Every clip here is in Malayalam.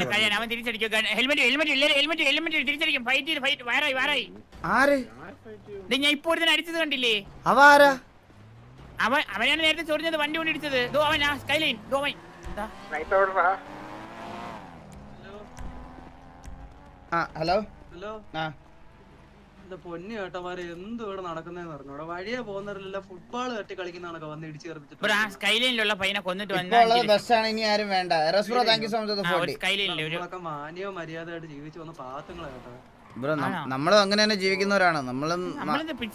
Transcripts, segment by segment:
അവൻ തിരിച്ചടിക്കും. ഹെൽമെറ്റ് ഹെൽമെറ്റ് ഇല്ല ഹെൽമെറ്റ് ഹെൽമെറ്റ് തിരിച്ചടിക്കും. ഫൈറ്റ് ചെയ്ത് ഫൈറ്റ് വയറായി വയറായി ആര്? ഞാൻ ഇപ്പോൾ ഒരുത്തനെ അടിച്ചത് കണ്ടില്ലേ? അവ ആരാ? അവൻ അവനാണ് നേരത്തെ ചൊറിഞ്ഞത് വണ്ടി കൊണ്ട് ഇടിച്ചത്. ദോ അവൻ ആ സ്കൈലൈൻ ദോ അവൻ. ദാ. ആ ഹലോ? ഹലോ. ആ. എന്റെ പൊന്നു ചേട്ടന്മാരെ എന്ത് ഇവിടെ നടക്കുന്നതെന്ന് അറിഞ്ഞൂടാ. വഴിയെ പോകുന്നവരില്ല ഫുട്ബോൾ തട്ടി കളിക്കുന്നതാണൊക്കെ വന്ന് ഇടിച്ചു കയറിപ്പിച്ചിട്ട് സ്കൈലൈനിലുള്ള പയ്യനെ കൊന്നിട്ട് വന്ന ഇനി ആരും വേണ്ട. നമ്മളൊക്കെ മാന്യവും മര്യാദയായിട്ട് ജീവിച്ചു വന്ന പാത്തങ്ങളെ കേട്ടോ ബ്രോ നമ്മളും അങ്ങനെ തന്നെ ജീവിക്കുന്നവരാണ്. നമ്മളും മ- വെച്ചാണെങ്കിൽ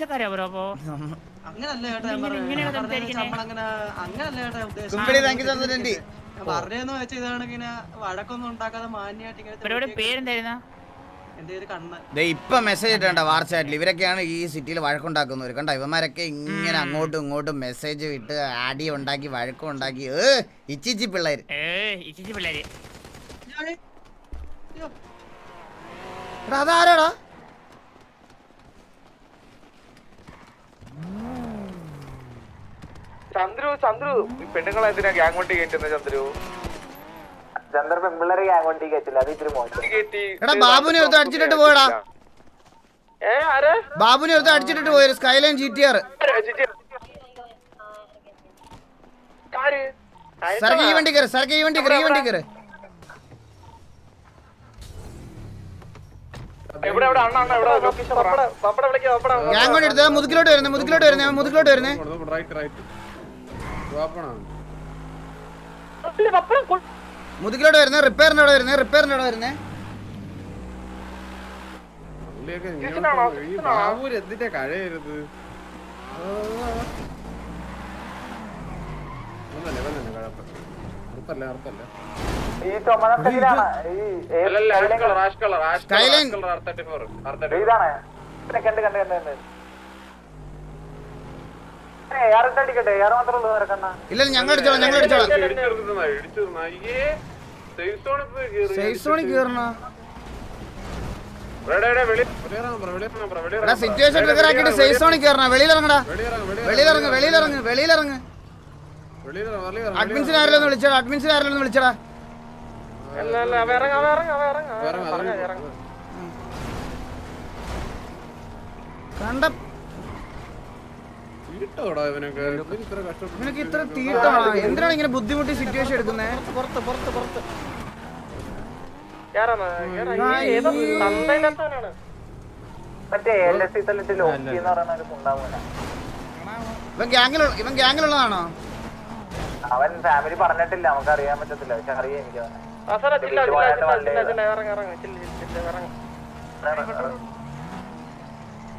അങ്ങനല്ല ചേട്ടാ അങ്ങനല്ല ചേട്ടാ പറഞ്ഞതെന്ന് വെച്ചാൽ ഇതാണ് ഇങ്ങനെ വഴക്കൊന്നും ഉണ്ടാക്കാതെ മാന്യമായിട്ട് ഇങ്ങനെ പേരെന്തായിരുന്ന എന്റെ ഒരു കണ്ണ് ദേ ഇപ്പൊ മെസ്സേജ് ഇട്ടേണ്ട വാട്സാപ്പിൽ ഇവരൊക്കെയാണ് ഈ സിറ്റിയിൽ വഴക്കുണ്ടാക്കുന്നവർ കണ്ട? ഇവന്മാരൊക്കെ ഇങ്ങനെ അങ്ങോട്ടും ഇങ്ങോട്ടും മെസ്സേജ് വിട്ട് അടി ഉണ്ടാക്കി വഴക്കം ഉണ്ടാക്കി. ഏ ഇച്ചിച്ചി പിള്ളേര്. അതാരാടാ? ചന്ദ്രു ചന്ദ്രു. പെണ്ണുങ്ങളെന്തിനാ പെണ്ണുങ്ങളെ ഗ്യാങ് വണ്ടി കയറ്റുന്നത് ചന്ദ്രു? ചന്ദ്ര പെമ്പിള്ളേരെ വണ്ടി കയറ്റില്ല അത് ഇത്തിരി മോശം. എടാ ബാബുനെ ഒരുത്ത അടിച്ചിട്ട് പോയടാ ഏ ആര്? ബാബുനെ ഒരുത്ത അടിച്ചിട്ട് പോയൊരു സ്കൈലൈൻ ജി ടി ആർ ആര് സരക്ക് ഈ വണ്ടി കയറി സരക്ക് ഈ വണ്ടി കയറി ഈ വണ്ടി കയറി ഞാൻ കൊണ്ട് എടുത്തത് മുതുകിലോട്ട് വരുന്നേ മുതുക്കിലോട്ട് വരുന്നേ മുതുകിലോട്ട് വരുന്നേ. റൈറ്റ് റൈറ്റ് ഓപ്പണാണ് പപ്പടം കൊ- മുതുകിലോട്ട് വരുന്നേ റിപ്പയറിന്റെ അവിടെ വരുന്നേ റിപ്പയറിന്റെ അവിടെ വരുന്നേ. പുള്ളിയൊക്കെ കിച്ചനാണോ? ഇങ്ങോട്ട് ഈ ബാബൂര് എന്തിന്റെ കഴയരുത് ഇല്ല ഞങ്ങൾ അടിച്ചോളാം ഞങ്ങൾ അടിച്ചോളാം ഇടിച്ചു അയ്യേ സേഫ് സോണിൽ പോയി കേറി. സേഫ് സോണിൽ കയറണ എവിടെ എവിടെ വെളി വെളിയിറങ്ങാം ബ്രോ വെളിയിറങ്ങാം ബ്രോ എടാ വെളിയിറങ്ങാം സിറ്റുവേഷൻ ട്രിഗർ ആക്കിയിട്ട് സേഫ് സോണിൽ കേറണ? വെളിയിലിറങ്ങടാ. വെളിയിലിറങ്ങ് വെളിയിലിറങ്ങ് വെളിയിലിറങ്ങ്. അഡ്മിൻസിനെ ഒന്ന് വിളിച്ചടാ അഡ്മിൻസിനെ ആരെല്ലാം വിളിച്ചടാ. അല്ല അല്ല അവ ഇറങ്ങ അവ ഇറങ്ങ അവ ഇറങ്ങ ഇറങ്ങാം പറഞ്ഞ ഇറങ്ങാം ഇറങ്ങ കണ്ട ഇട്ടോടാ ഇവനൊക്കെ. ഇത്ര കഷ്ടപ്പെട്ടു നിനക്ക് ഇത്ര തീട്ടാണോ എന്തിനാണ് ഇങ്ങനെ ബുദ്ധിമുട്ടി സിറ്റുവേഷൻ എടുക്കുന്നേ? പുറത്ത് പുറത്ത് പുറത്ത് ഇവൻ ഇവൻ ഗ്യാങ്ങിലുള്ളതാണോ അവൻ ഫാമിലി പറഞ്ഞിട്ടില്ല നമുക്ക് അറിയാൻ പറ്റത്തില്ല. പക്ഷെ അറിയാം എനിക്ക് അവനെ.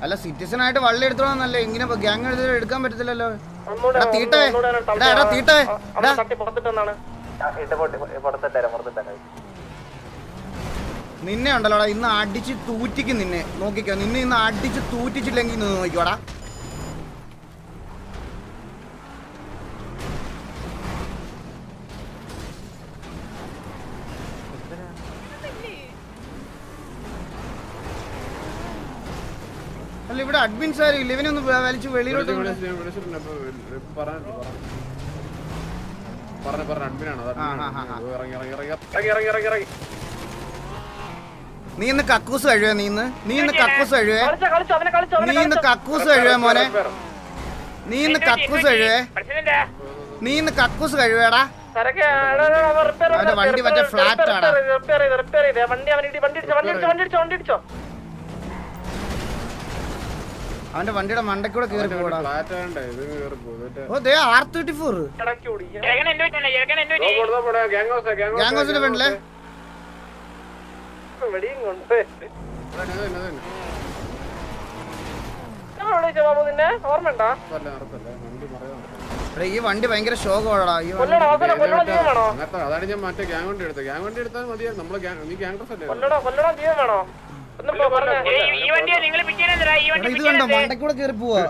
അല്ല സിറ്റിസൺ ആയിട്ട് വള്ളി എടുത്തോളന്നല്ലേ? ഇങ്ങനെ ഗ്യാങ് എടുക്കാൻ പറ്റത്തില്ലല്ലോ. തീട്ടേ. എടാ തീട്ടേ. നിന്നെ ഉണ്ടല്ലോടാ ഇന്ന് അടിച്ച് തൂറ്റിക്കും നിന്നെ. നോക്കിക്കോ നിന്നെ ഇന്ന് അടിച്ച് തൂറ്റിച്ചില്ലെങ്കിൽ ഇന്ന് നോക്കിക്കോടാ. അല്ല ഇവിടെ അഡ്മിൻസ് ആരും ഇല്ല ഇവനെ ഒന്ന് വലിച്ച് വെളിയിലോട്ട് പറഞ്ഞു പറഞ്ഞു അഡ്മിനാണ് ആണ്. നീ ഇന്ന് കക്കൂസ് കഴിയുവേ നീ ഇന്ന് നീ ഇന്ന് കക്കൂസ് കളിച്ചോ നീ ഇന്ന് കക്കൂസ് കഴിയുവേ മോനെ നീ ഇന്ന് കക്കൂസ് പ്രശ്നമില്ല നീ ഇന്ന് കക്കൂസ് കഴിവേടാ സരക്ക് എടാ, വണ്ടി അവൻ വണ്ടി അവന്റെ വണ്ടി മറ്റേ repair flat അവന്റെ വണ്ടിയുടെ മണ്ടക്കൂടെ കേറി പോടാ. ഓ ദേ ആർ തേർട്ടി ഫോർ ഗാംഗോസിന്റെ വണ്ടി ഈ വണ്ടി ഭയങ്കര ശോകമാടാ. ഈ അതാണ് ഞാൻ മറ്റേ ഗ്യാങ് വണ്ടി എടുത്തത്. ഗ്യാങ് വണ്ടി എടുത്താൽ മതിയാ നമ്മൾ നീ ഗ്യാങ് ഡ്രസ് അല്ലേ? ഇത് കണ്ടോ മണ്ടക്കൂടെ കേറി പോവാ.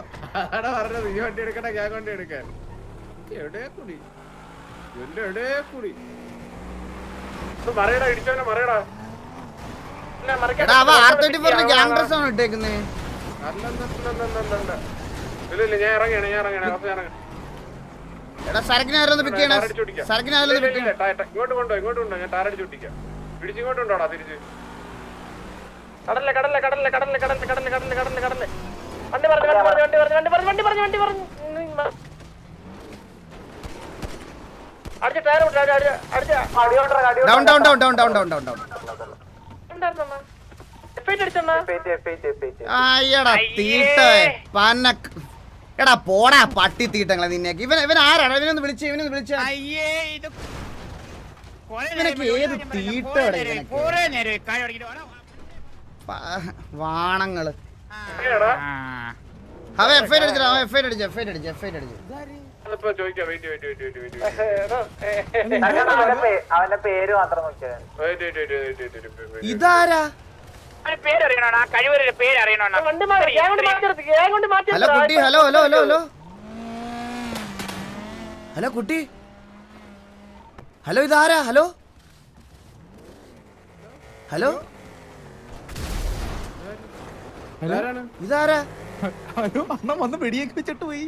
പറഞ്ഞത് ഈ വണ്ടി എടുക്കണ്ട ഞാൻ വണ്ടി എടുക്കാൻ. എവിടെ കൂടി? എവിടെ കൂടി? മറിയടാ ഇടിച്ചവനെ മറിയടാ. ആണ് ഇട്ടേക്കുന്നേ? ഞാൻ ഇറങ്ങണേ ഞാൻ ഇറങ്ങണേ ഇറങ്ങണേ. എടാ സരക്കിനായിരുന്നു പിക്ക് ചെയ്യണേ. സരക്കിനായിരുന്നു ഇങ്ങോട്ട് കൊണ്ടോ ഇങ്ങോട്ട് കൊണ്ടോ ഞാൻ ടാരടിച്ച് പിടിക്കാം പിടിച്ചിങ്ങോട്ടുണ്ടോടാ തിരിച്ച്. കടലിലെ കടലിലെ കടലിലെ കടലിലെ കടലിലെ കടലിലെ കടലിലെ കടലിലെ കടലിലെ. വണ്ടി പറഞ്ഞു വണ്ടി പറഞ്ഞു വണ്ടി പറഞ്ഞു വണ്ടി പറഞ്ഞു വണ്ടി പറഞ്ഞു വണ്ടി പറഞ്ഞു. അടിച്ച ടയർ അടിച്ച. Down down down down down down down അയ്യടാ തീട്ട. പന്ന എടാ പോടാ പട്ടി തീട്ടങ്ങളെ നിന്നേക്ക് ഇവൻ ഇവൻ ആരാണ്? ഇവനൊന്ന് വിളിച്ചു ഇവനൊന്ന് വിളിച്ച. അയ്യേ ഇത് കൊറേ ഇവനൊക്കെ നേരം ഏത് കാര്യം വാണങ്ങൾ എഫ് എഫ് ഹലോ കുട്ടി hello hello hello hello hello കുട്ടി ഹലോ ഇതാരാ ഹലോ ഹലോ ഇതാരാ? ഹലോ അണ്ണൻ വന്ന് വെടിയൊക്കെ വെച്ചിട്ട് പോയി.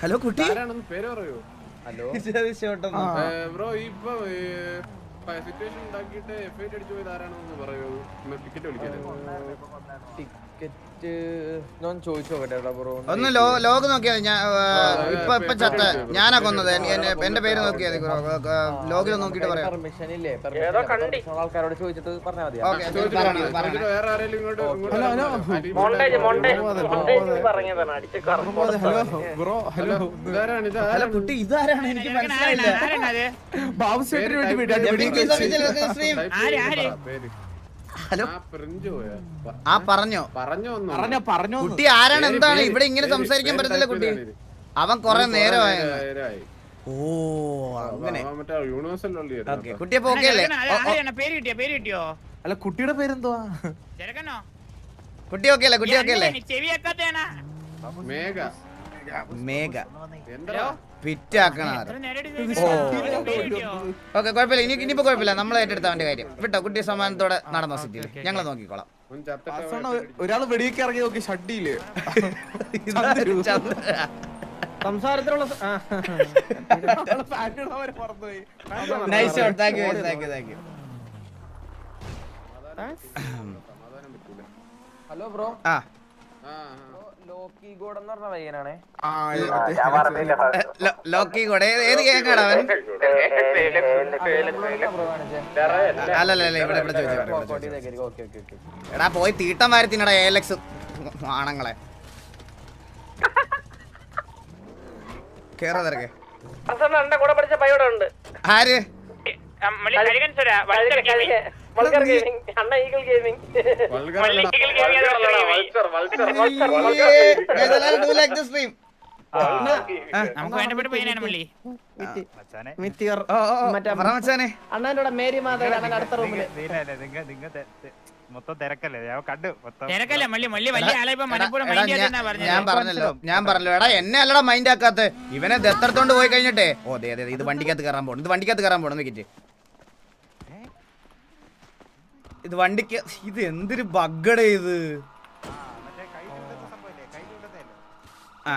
ഹലോ കുട്ടി. ആരാണെന്ന് പേര് പറയൂ. ബ്രോ ഇപ്പൊ സിറ്റുവേഷൻ ഉണ്ടാക്കിയിട്ട് എഫ് ഐ അടിച്ചു പോയത് ആരാണെന്ന് പറയൂ. ടിക്കറ്റ് വിളിക്കാൻ ടിക്കറ്റ് ഒന്ന് ലോഗ് ഞാൻ ഇപ്പൊ ഇപ്പൊ ചത്ത ഞാനാ കൊന്നത്. എന്റെ പേര് നോക്കിയാ ലോഗിൽ നോക്കിട്ട് പറയാം. ഇല്ലേ? ആൾക്കാരോട് ചോദിച്ചിട്ട് മതി. ഹലോ എനിക്ക് മനസ്സിലായില്ല. ഹലോ. ആ പറഞ്ഞോ. പറഞ്ഞോ പറഞ്ഞോ കുട്ടി ആരാണ്? എന്താണ് ഇവിടെ ഇങ്ങനെ സംസാരിക്കാൻ പറ്റത്തില്ല കുട്ടി. അവൻ കൊറേ നേരമായ ഓ അങ്ങനെ. കുട്ടിയെ അല്ല കുട്ടിയുടെ പേരെന്തുവാ? കുട്ടി ഓക്കെ അല്ലേ കുട്ടി ഓക്കെ അല്ലേ മേഘ. മേഘ. എന്തോ ഫിറ്റ് ആക്കണം ഓക്കെ കുഴപ്പമില്ല. ഇനി ഇനിയിപ്പോ കുഴപ്പമില്ല. നമ്മൾ ഏറ്റെടുത്ത അവന്റെ കാര്യം. വിട്ടോ കുട്ടി സമ്മാനത്തോടെ നടന്നോ സിറ്റിയിൽ ഞങ്ങൾ നോക്കിക്കോളാം. ഒരാൾ വെടിയൊക്കെ ഇറങ്ങി നോക്കി ഷഡിയിൽ സംസാരത്തിലുള്ള ഹലോ ബ്രോ. ആ. ലോക്കി ഗോഡ് എന്ന് പറഞ്ഞ പയ്യനാണേ. ലോക്കി ഏത് കേക്കാണ് അവൻ? അല്ലല്ല അല്ല ഇവിടെ ഇവിടെ ചോദിച്ചു എടാ പോയി തീട്ടം വാരി തിന്നടാ ഏലക്സ് ആണങ്ങളെ. കേറാ തിരക്കെ അവസാനം എന്റെ കൂടെ പഠിച്ച പയ്യോടെ ഉണ്ട് ആര് ഗെയിമിംഗ് അണ്ണ ഗെയിമിംഗ് അടുത്ത മൊത്തം തിരക്കല്ലേ? ഞാൻ തിരക്കല്ലേ വലിയ ഞാൻ പറഞ്ഞല്ലോ ഞാൻ പറഞ്ഞല്ലോ. എടാ എന്നെ അല്ലടാ മൈൻഡ് ആക്കാത്ത. ഇവനെ ദത്തെടുത്തോണ്ട് പോയി കഴിഞ്ഞിട്ടേ. ഓ അതെ അതെ ഇത് വണ്ടിക്കകത്ത് കയറാൻ പോകണം ഇത് വണ്ടിക്കകത്ത് കയറാൻ പോകണം നോക്കിട്ട് ഇത് വണ്ടിക്ക് ഇത് എന്തൊരു ബഗ്ഗട ഇത്? ആ.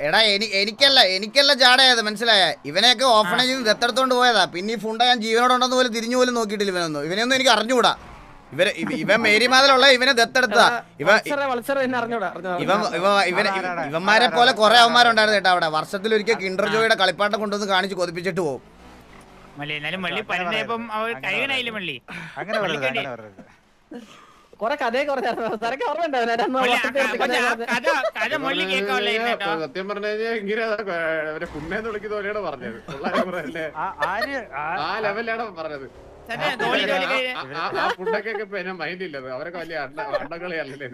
എടാ എനി എനിക്കല്ല എനിക്കല്ല ജാടയത് മനസ്സിലായ? ഇവനെയൊക്കെ ഓഫണേജിൽ ദത്തെടുത്തോണ്ട് പോയതാ. പിന്നെ ഈ ഫുണ്ട ഞാൻ ജീവനോടുണ്ടെന്ന് പോലും തിരിഞ്ഞു പോലും നോക്കിയിട്ടില്ല ഇവനൊന്നും. ഇവനെയൊന്നും എനിക്ക് അറിഞ്ഞുകൂടാ. ഇവരെ ഇവ- ഇവൻ മേരിമാതിലുള്ള ഇവനെ ദത്തെടുത്താ ഇവ. ഇവൻ ഇവ ഇവൻ ഇവന്മാരെ പോലെ കുറെ അവന്മാരുണ്ടായിരുന്നു കേട്ടോ അവിടെ. വർഷത്തിൽ ഒരിക്കൽ കിൻഡർ ജോയുടെ കളിപ്പാട്ടം കൊണ്ടുവന്ന് കാണിച്ച് കൊതിപ്പിച്ചിട്ട് പോകും അങ്ങനെ സത്യം പറഞ്ഞാൽ കുന്നേന്ന് ആ ലെവലാണ് പറഞ്ഞത്. അവരൊക്കെ വലിയ അണ്ടകളിയല്ലേ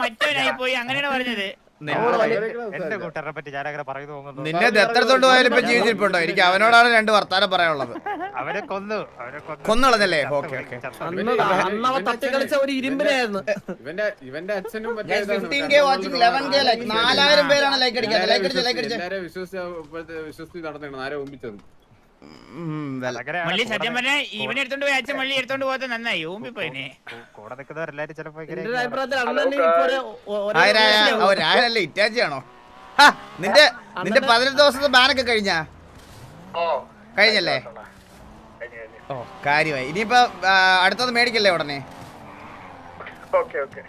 മറ്റവനായി പോയി അങ്ങനെയാണ് പറഞ്ഞത്. എന്റെ കൂട്ടരെ പറ്റി പറയുന്നു തോന്നുന്നു. നിന്നെ ദത്തെടുത്തോണ്ട് പോയാലും ഇപ്പൊ ജീവിച്ചിരിപ്പുണ്ടോ എനിക്ക് അവനോടാണ് രണ്ട് വർത്താനം പറയാനുള്ളത്. അവനെ കൊന്നു കൊന്നുകളഞ്ഞല്ലേ ഓക്കെ ഓക്കെ. ഇവന്റെ ഇവന്റെ അച്ഛനും നാലായിരം പേരാണ് ലൈക്ക് അടിക്കാൻ ലൈക്ക് ലൈക്ക് വിശ്വസിച്ച് നടന്നിട്ടുണ്ട് ആരെ ഒമ്പിച്ചത് മള്ളി സത്യം പറഞ്ഞാൽ ഇവനെ എടുത്തോണ്ട് പോയി അച്ഛൻ മള്ളി എടുത്തോണ്ട് പോയത് നന്നായി ഊമ്പി പോയിനെ. കൂടെ നിൽക്കുന്നവരെല്ലാരും ചിലപ്പോ എന്റെ ഒരു ഇങ്ങനെ അഭിപ്രായത്തിൽ അണ്ണന് ഇപ്പൊ ഒരു- ഒ- ഒരേ ആയിരായ വയസ്സിലേ ഓ രായനല്ലേ ഇറ്റാച്ചി ആണോ ഹാ, നിന്റെ നിന്റെ പതിനെട്ട് ദിവസത്തെ ബാനൊക്കെ കഴിഞ്ഞാ? കഴിഞ്ഞല്ലേ? ഓ കാര്യമായി. ഇനിയിപ്പോ അടുത്തത് മേടിക്കല്ലേ ഉടനെ? Okay okay.